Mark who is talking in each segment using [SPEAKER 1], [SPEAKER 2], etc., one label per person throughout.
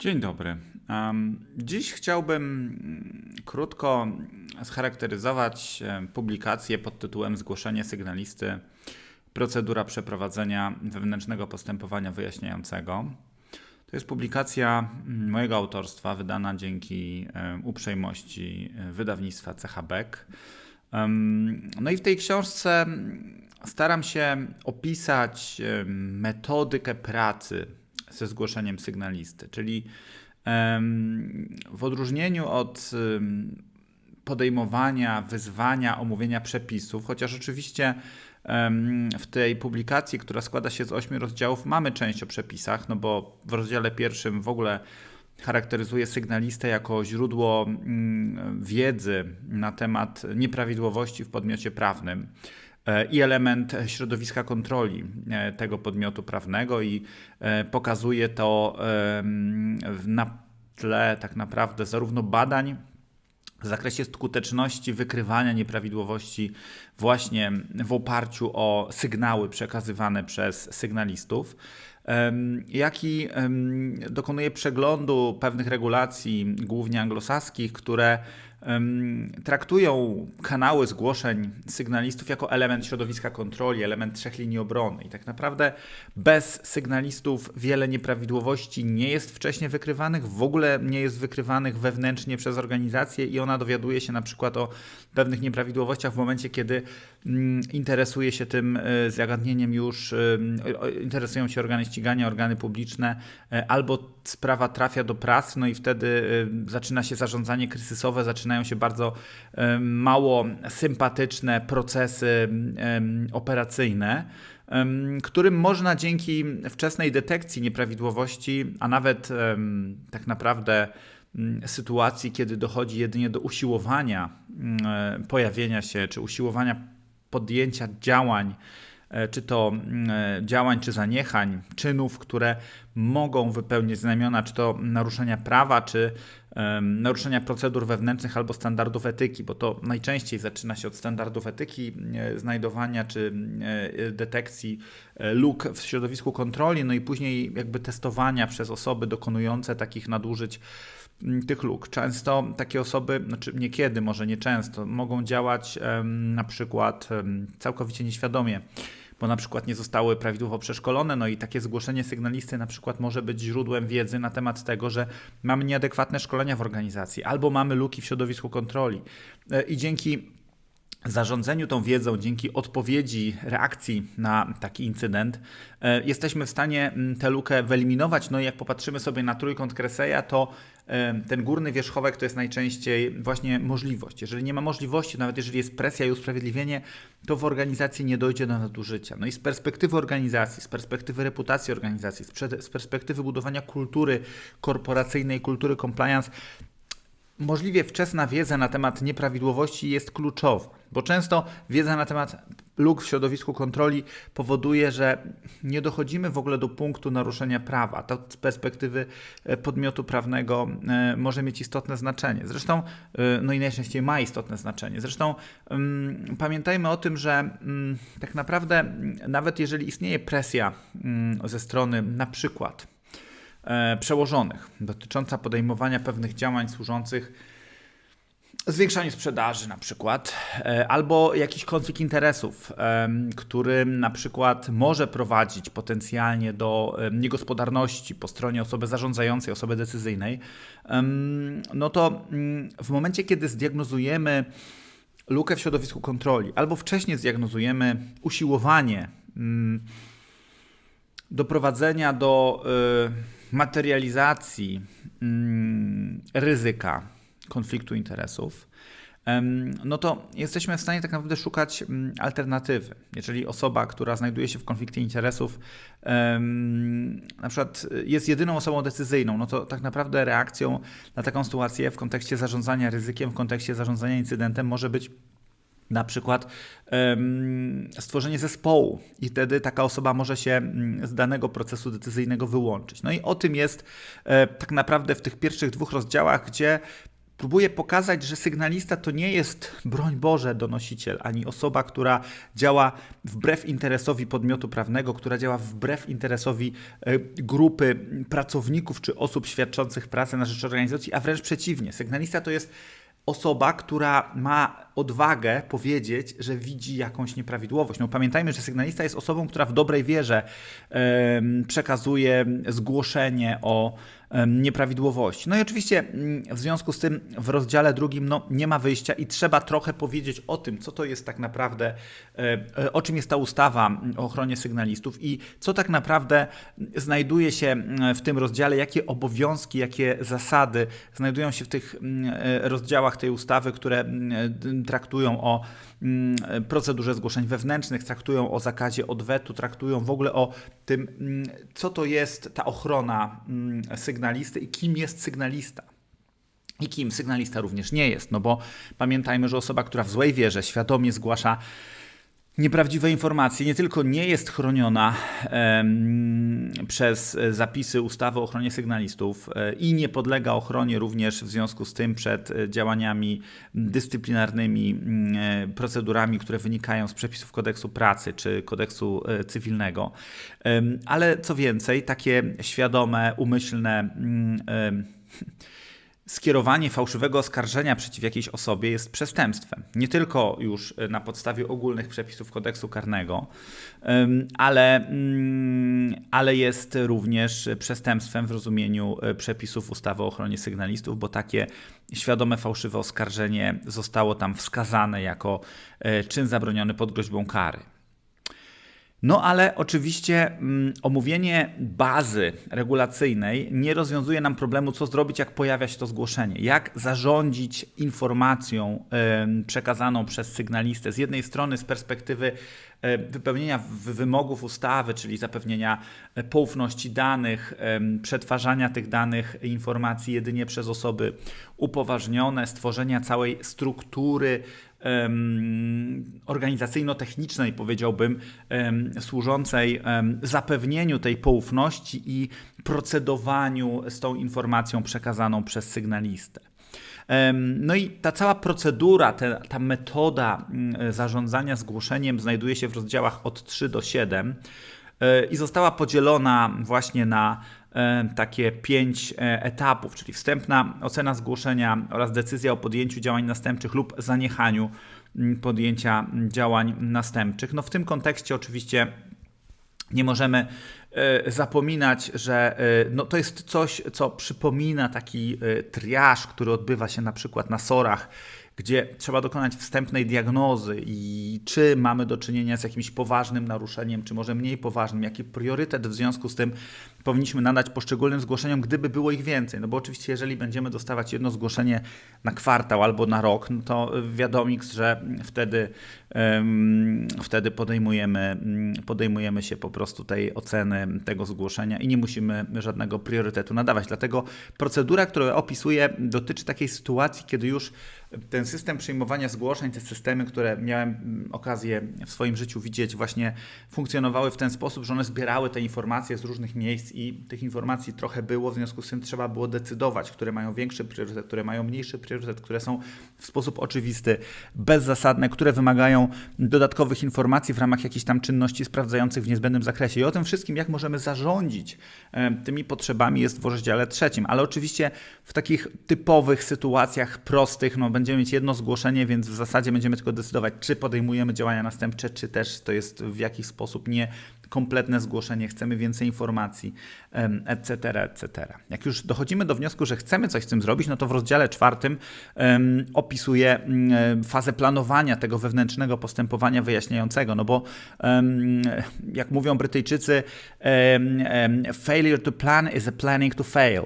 [SPEAKER 1] Dzień dobry. Dziś chciałbym mm, krótko scharakteryzować publikację pod tytułem Zgłoszenie sygnalisty procedura przeprowadzenia wewnętrznego postępowania wyjaśniającego. To jest publikacja mm, mojego autorstwa, wydana dzięki uprzejmości e, wydawnictwa CH Beck. No i w tej książce staram się opisać metodykę pracy ze zgłoszeniem sygnalisty, czyli w odróżnieniu od podejmowania, wyzwania, omówienia przepisów, chociaż oczywiście w tej publikacji, która składa się z ośmiu rozdziałów, mamy część o przepisach, no bo w rozdziale pierwszym w ogóle charakteryzuje sygnalistę jako źródło mm, wiedzy na temat nieprawidłowości w podmiocie prawnym i element środowiska kontroli e, tego podmiotu prawnego i e, pokazuje to na tle tak naprawdę zarówno badań w zakresie skuteczności wykrywania nieprawidłowości właśnie w oparciu o sygnały przekazywane przez sygnalistów, jak i dokonuje przeglądu pewnych regulacji, głównie anglosaskich, które traktują kanały zgłoszeń sygnalistów jako element środowiska kontroli, element trzech linii obrony. I tak naprawdę bez sygnalistów wiele nieprawidłowości nie jest wcześniej wykrywanych, w ogóle nie jest wykrywanych wewnętrznie przez organizację i ona dowiaduje się na przykład o pewnych nieprawidłowościach w momencie, kiedy mm, interesuje się tym e, zagadnieniem już, interesują się organy ścigania, organy publiczne, e, albo sprawa trafia do prasy, no i wtedy zaczyna się zarządzanie kryzysowe, zaczyna zaczynają się bardzo mało sympatyczne procesy operacyjne, którym można dzięki wczesnej detekcji nieprawidłowości, a nawet tak naprawdę sytuacji, kiedy dochodzi jedynie do usiłowania mm, pojawienia się, czy usiłowania podjęcia działań, e, czy to e, działań, czy zaniechań, czynów, które mogą wypełnić znamiona, czy to naruszenia prawa, czy naruszenia procedur wewnętrznych albo standardów etyki, bo to najczęściej zaczyna się od standardów etyki, e, znajdowania czy e, detekcji e, luk w środowisku kontroli, no i później jakby testowania przez osoby dokonujące takich nadużyć tych luk. Często takie osoby, znaczy niekiedy, może nie często, mogą działać na przykład całkowicie nieświadomie bo na przykład nie zostały prawidłowo przeszkolone, no i takie zgłoszenie sygnalisty na przykład może być źródłem wiedzy na temat tego, że mamy nieadekwatne szkolenia w organizacji albo mamy luki w środowisku kontroli. E, I dzięki zarządzeniu tą wiedzą, dzięki odpowiedzi, reakcji na taki incydent, e, jesteśmy w stanie tę lukę wyeliminować. No i jak popatrzymy sobie na trójkąt Kreseja, to ten górny wierzchołek to jest najczęściej właśnie możliwość. Jeżeli nie ma możliwości, nawet jeżeli jest presja i usprawiedliwienie, to w organizacji nie dojdzie do nadużycia. No i z perspektywy organizacji, z perspektywy reputacji organizacji, z perspektywy budowania kultury korporacyjnej, kultury compliance, możliwie wczesna wiedza na temat nieprawidłowości jest kluczowa, bo często wiedza na temat luk w środowisku kontroli powoduje, że nie dochodzimy w ogóle do punktu naruszenia prawa. To z perspektywy e, podmiotu prawnego e, może mieć istotne znaczenie. Zresztą, e, no i najczęściej ma istotne znaczenie. Zresztą um, pamiętajmy o tym, że um, tak naprawdę nawet jeżeli istnieje presja ze strony na przykład przełożonych dotycząca podejmowania pewnych działań służących zwiększaniu sprzedaży na przykład, e, albo jakiś konflikt interesów, który na przykład może prowadzić potencjalnie do niegospodarności po stronie osoby zarządzającej, osoby decyzyjnej, no to mm, w momencie, kiedy zdiagnozujemy lukę w środowisku kontroli, albo wcześniej zdiagnozujemy usiłowanie mm, doprowadzenia do materializacji mm, ryzyka konfliktu interesów, no to jesteśmy w stanie tak naprawdę szukać mm, alternatywy. Jeżeli osoba, która znajduje się w konflikcie interesów, na przykład jest jedyną osobą decyzyjną, no to tak naprawdę reakcją na taką sytuację w kontekście zarządzania ryzykiem, w kontekście zarządzania incydentem może być na przykład stworzenie zespołu i wtedy taka osoba może się mm, z danego procesu decyzyjnego wyłączyć. No i o tym jest e, tak naprawdę w tych pierwszych dwóch rozdziałach, gdzie próbuje pokazać, że sygnalista to nie jest, broń Boże, donosiciel, ani osoba, która działa wbrew interesowi podmiotu prawnego, która działa wbrew interesowi e, grupy pracowników czy osób świadczących pracę na rzecz organizacji, a wręcz przeciwnie. Sygnalista to jest osoba, która ma odwagę powiedzieć, że widzi jakąś nieprawidłowość. No pamiętajmy, że sygnalista jest osobą, która w dobrej wierze przekazuje zgłoszenie o nieprawidłowości. No i oczywiście mm, w związku z tym w rozdziale drugim no, nie ma wyjścia i trzeba trochę powiedzieć o tym, co to jest tak naprawdę, e, e, o czym jest ta ustawa o ochronie sygnalistów i co tak naprawdę znajduje się w tym rozdziale, jakie obowiązki, jakie zasady znajdują się w tych e, rozdziałach tej ustawy, które traktują o procedurze zgłoszeń wewnętrznych, traktują o zakazie odwetu, traktują w ogóle o tym, co to jest ta ochrona sygnalistów sygnalisty i kim jest sygnalista. I kim sygnalista również nie jest, no bo pamiętajmy, że osoba, która w złej wierze świadomie zgłasza nieprawdziwe informacje nie tylko nie jest chroniona przez zapisy ustawy o ochronie sygnalistów e, i nie podlega ochronie również w związku z tym przed e, działaniami dyscyplinarnymi, e, procedurami, które wynikają z przepisów kodeksu pracy czy kodeksu cywilnego. Ale co więcej, takie świadome, umyślne skierowanie fałszywego oskarżenia przeciw jakiejś osobie jest przestępstwem. Nie tylko już e, na podstawie ogólnych przepisów kodeksu karnego, ale, mm, ale jest również przestępstwem w rozumieniu e, przepisów ustawy o ochronie sygnalistów, bo takie świadome fałszywe oskarżenie zostało tam wskazane jako e, czyn zabroniony pod groźbą kary. No ale oczywiście mm, omówienie bazy regulacyjnej nie rozwiązuje nam problemu, co zrobić, jak pojawia się to zgłoszenie. Jak zarządzić informacją y, przekazaną przez sygnalistę z jednej strony z perspektywy wypełnienia wymogów ustawy, czyli zapewnienia e, poufności danych, przetwarzania tych danych, informacji jedynie przez osoby upoważnione, stworzenia całej struktury organizacyjno-technicznej, powiedziałbym, służącej zapewnieniu tej poufności i procedowaniu z tą informacją przekazaną przez sygnalistę. No i ta cała procedura, ta, ta metoda mm, zarządzania zgłoszeniem znajduje się w rozdziałach od 3 do 7 e, i została podzielona właśnie na takie pięć e, etapów, czyli wstępna ocena zgłoszenia oraz decyzja o podjęciu działań następczych lub zaniechaniu podjęcia działań następczych. No w tym kontekście oczywiście nie możemy e, zapominać, że no to jest coś, co przypomina taki triaż, który odbywa się na przykład na sorach gdzie trzeba dokonać wstępnej diagnozy i czy mamy do czynienia z jakimś poważnym naruszeniem, czy może mniej poważnym, jaki priorytet w związku z tym powinniśmy nadać poszczególnym zgłoszeniom, gdyby było ich więcej. No bo oczywiście, jeżeli będziemy dostawać jedno zgłoszenie na kwartał albo na rok, no to wiadomo, że wtedy, um, wtedy podejmujemy, podejmujemy się po prostu tej oceny tego zgłoszenia i nie musimy żadnego priorytetu nadawać. Dlatego procedura, którą opisuję, dotyczy takiej sytuacji, kiedy już ten system przyjmowania zgłoszeń, te systemy, które miałem mm, okazję w swoim życiu widzieć, właśnie funkcjonowały w ten sposób, że one zbierały te informacje z różnych miejsc i tych informacji trochę było, w związku z tym trzeba było decydować, które mają większy priorytet, które mają mniejszy priorytet, które są w sposób oczywisty, bezzasadne, które wymagają dodatkowych informacji w ramach jakichś tam czynności sprawdzających w niezbędnym zakresie. I o tym wszystkim, jak możemy zarządzić tymi potrzebami jest w rozdziale trzecim, ale oczywiście w takich typowych sytuacjach prostych, no będziemy mieć jedno zgłoszenie, więc w zasadzie będziemy tylko decydować, czy podejmujemy działania następcze, czy też to jest w jakiś sposób nie kompletne zgłoszenie, chcemy więcej informacji, etc., etc. Jak już dochodzimy do wniosku, że chcemy coś z tym zrobić, no to w rozdziale czwartym um, opisuje um, fazę planowania tego wewnętrznego postępowania wyjaśniającego, no bo jak mówią Brytyjczycy, failure to plan is a planning to fail.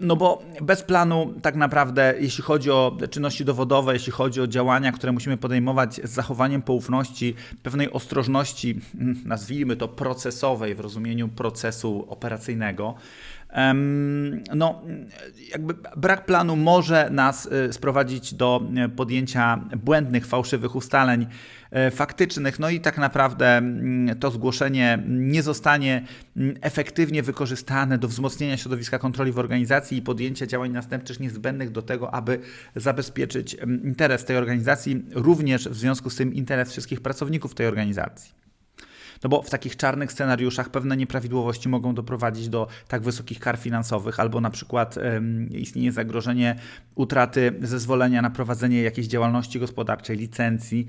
[SPEAKER 1] No bo bez planu, tak naprawdę, jeśli chodzi o czynności dowodowe, jeśli chodzi o działania, które musimy podejmować z zachowaniem poufności, pewnej ostrożności, mm, nazwijmy to procesowej w rozumieniu procesu operacyjnego, no, jakby brak planu może nas y, sprowadzić do y, podjęcia błędnych, fałszywych ustaleń y, faktycznych, no i tak naprawdę mm, to zgłoszenie nie zostanie mm, efektywnie wykorzystane do wzmocnienia środowiska kontroli w organizacji i podjęcia działań następczych niezbędnych do tego, aby zabezpieczyć mm, interes tej organizacji, również w związku z tym interes wszystkich pracowników tej organizacji. No bo w takich czarnych scenariuszach pewne nieprawidłowości mogą doprowadzić do tak wysokich kar finansowych, albo na przykład istnieje zagrożenie utraty zezwolenia na prowadzenie jakiejś działalności gospodarczej, licencji.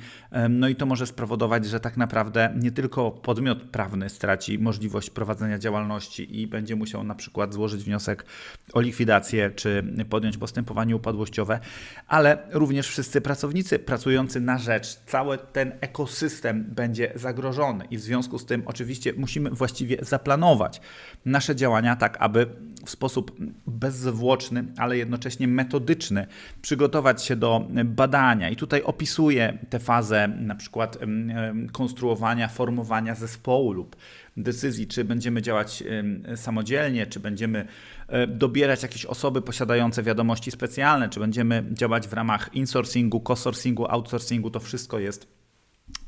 [SPEAKER 1] No i to może spowodować, że tak naprawdę nie tylko podmiot prawny straci możliwość prowadzenia działalności i będzie musiał na przykład złożyć wniosek o likwidację czy podjąć postępowanie upadłościowe, ale również wszyscy pracownicy pracujący na rzecz, cały ten ekosystem będzie zagrożony i w związku związku z tym oczywiście musimy właściwie zaplanować nasze działania tak, aby w sposób bezzwłoczny, ale jednocześnie metodyczny przygotować się do badania. I tutaj opisuję tę fazę na przykład konstruowania, formowania zespołu lub decyzji, czy będziemy działać samodzielnie, czy będziemy e, dobierać jakieś osoby posiadające wiadomości specjalne, czy będziemy działać w ramach insourcingu, co-sourcingu, outsourcingu, to wszystko jest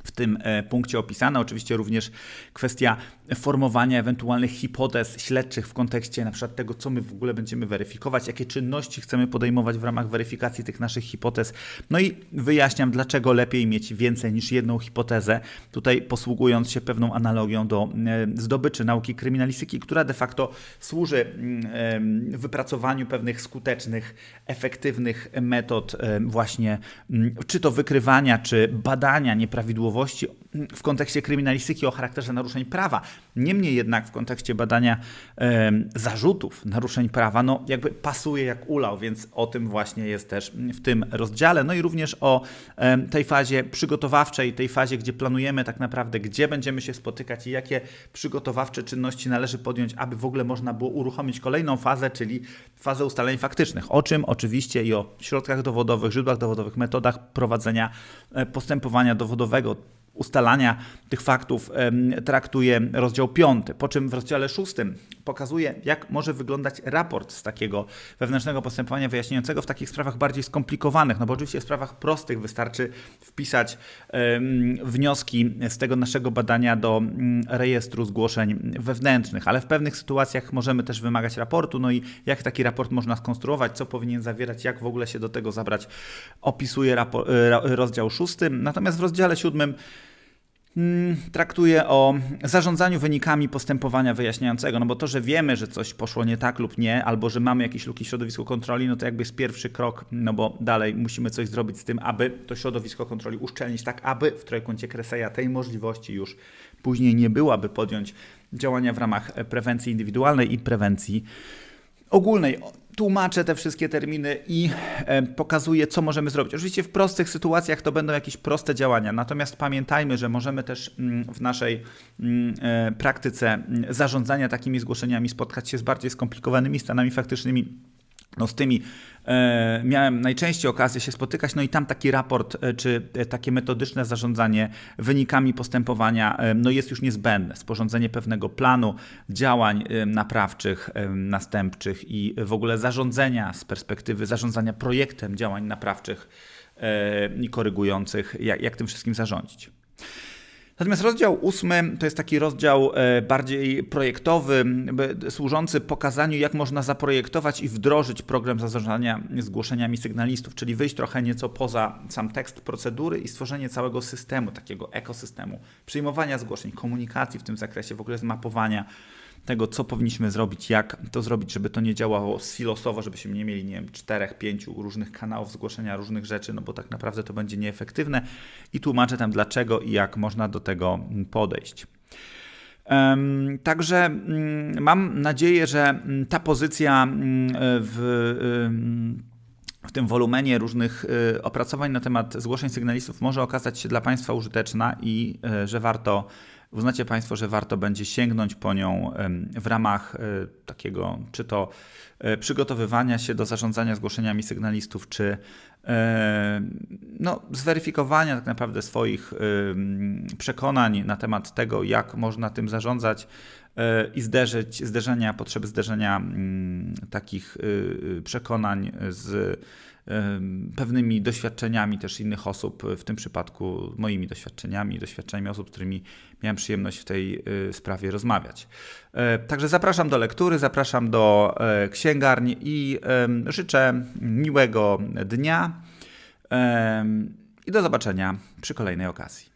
[SPEAKER 1] w tym e, punkcie opisane. Oczywiście również kwestia formowania ewentualnych hipotez śledczych w kontekście na przykład tego, co my w ogóle będziemy weryfikować, jakie czynności chcemy podejmować w ramach weryfikacji tych naszych hipotez. No i wyjaśniam, dlaczego lepiej mieć więcej niż jedną hipotezę. Tutaj posługując się pewną analogią do e, zdobyczy nauki kryminalistyki, która de facto służy mm, wypracowaniu pewnych skutecznych, efektywnych metod właśnie mm, czy to wykrywania, czy badania nieprawidłowości prawidłowości w kontekście kryminalistyki o charakterze naruszeń prawa. Niemniej jednak w kontekście badania e, zarzutów naruszeń prawa, no jakby pasuje jak ulał, więc o tym właśnie jest też w tym rozdziale. No i również o e, tej fazie przygotowawczej, tej fazie, gdzie planujemy tak naprawdę, gdzie będziemy się spotykać i jakie przygotowawcze czynności należy podjąć, aby w ogóle można było uruchomić kolejną fazę, czyli fazę ustaleń faktycznych. O czym oczywiście i o środkach dowodowych, źródłach dowodowych, metodach prowadzenia e, postępowania dowodowego ustalania tych faktów traktuje rozdział 5, po czym w rozdziale 6 pokazuje, jak może wyglądać raport z takiego wewnętrznego postępowania wyjaśniającego w takich sprawach bardziej skomplikowanych. No bo oczywiście w sprawach prostych wystarczy wpisać wnioski z tego naszego badania do mm, rejestru zgłoszeń wewnętrznych, ale w pewnych sytuacjach możemy też wymagać raportu, no i jak taki raport można skonstruować, co powinien zawierać, jak w ogóle się do tego zabrać, opisuje rapor- rozdział 6. Natomiast w rozdziale 7 Mm, traktuje o zarządzaniu wynikami postępowania wyjaśniającego. No bo to, że wiemy, że coś poszło nie tak lub nie, albo że mamy jakieś luki w środowisku kontroli, no to jakby jest pierwszy krok, no bo dalej musimy coś zrobić z tym, aby to środowisko kontroli uszczelnić tak, aby w trójkącie Kreseja tej możliwości już później nie było, aby podjąć działania w ramach prewencji indywidualnej i prewencji ogólnej tłumaczę te wszystkie terminy i e, pokazuję, co możemy zrobić. Oczywiście w prostych sytuacjach to będą jakieś proste działania, natomiast pamiętajmy, że możemy też mm, w naszej mm, e, praktyce mm, zarządzania takimi zgłoszeniami spotkać się z bardziej skomplikowanymi stanami faktycznymi no z tymi e, miałem najczęściej okazję się spotykać, no i tam taki raport, e, czy e, takie metodyczne zarządzanie wynikami postępowania e, no jest już niezbędne. Sporządzenie pewnego planu działań e, naprawczych, e, następczych i w ogóle zarządzania z perspektywy zarządzania projektem działań naprawczych i korygujących, jak, jak tym wszystkim zarządzić. Natomiast rozdział ósmy to jest taki rozdział e, bardziej projektowy, służący pokazaniu, jak można zaprojektować i wdrożyć program zarządzania zgłoszeniami sygnalistów, czyli wyjść trochę nieco poza sam tekst procedury i stworzenie całego systemu, takiego ekosystemu przyjmowania zgłoszeń, komunikacji w tym zakresie, w ogóle zmapowania tego, co powinniśmy zrobić, jak to zrobić, żeby to nie działało silosowo, żebyśmy nie mieli, nie wiem, czterech, pięciu różnych kanałów zgłoszenia różnych rzeczy, no bo tak naprawdę to będzie nieefektywne i tłumaczę tam dlaczego i jak można do tego podejść. Także mm, mam nadzieję, że mm, ta pozycja mm, w w tym wolumenie różnych y, opracowań na temat zgłoszeń sygnalistów może okazać się dla Państwa użyteczna i y, że warto uznacie Państwo, że warto będzie sięgnąć po nią w ramach e, takiego, czy to e, przygotowywania się do zarządzania zgłoszeniami sygnalistów, czy e, no, zweryfikowania tak naprawdę swoich przekonań na temat tego, jak można tym zarządzać i zderzyć, zderzenia, potrzeby zderzenia mm, takich y, przekonań z pewnymi doświadczeniami też innych osób, w tym przypadku moimi doświadczeniami, doświadczeniami osób, z którymi miałem przyjemność w tej y, sprawie rozmawiać. E, Także zapraszam do lektury, zapraszam do e, księgarni i życzę miłego dnia i do zobaczenia przy kolejnej okazji.